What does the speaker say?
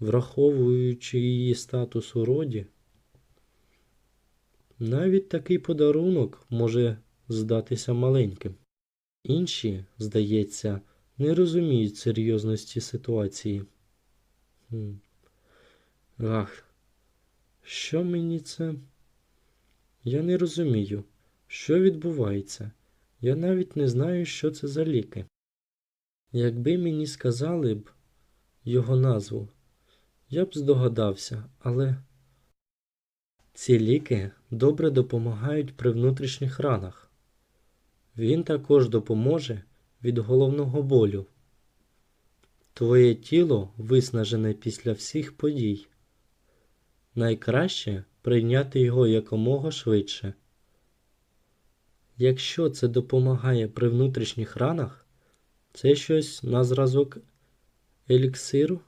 враховуючи її статус у роді, навіть такий подарунок може здатися маленьким. Інші, здається, не розуміють серйозності ситуації. Ах, що мені це? Я не розумію, що відбувається. Я навіть не знаю, що це за ліки. Якби мені сказали б його назву, я б здогадався, але ці ліки добре допомагають при внутрішніх ранах. Він також допоможе від головного болю. Твоє тіло виснажене після всіх подій. Найкраще прийняти його якомога швидше. Якщо це допомагає при внутрішніх ранах, це щось на зразок еліксиру?